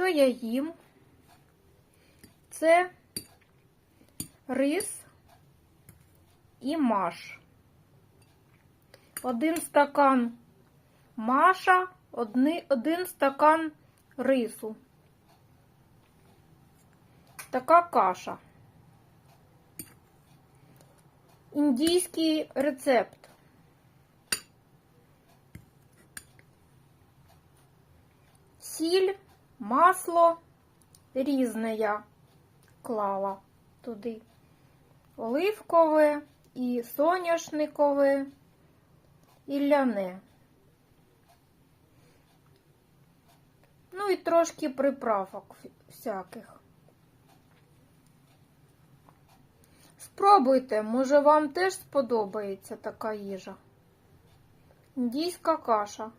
Що я їм? Це рис і маш. Один стакан маша, один стакан рису. Така каша. Індійський рецепт. Сіль, масло різне я клала туди. Оливкове і соняшникове, і ляне. Ну і трошки приправок всяких. Спробуйте, може вам теж сподобається така їжа. Індійська каша.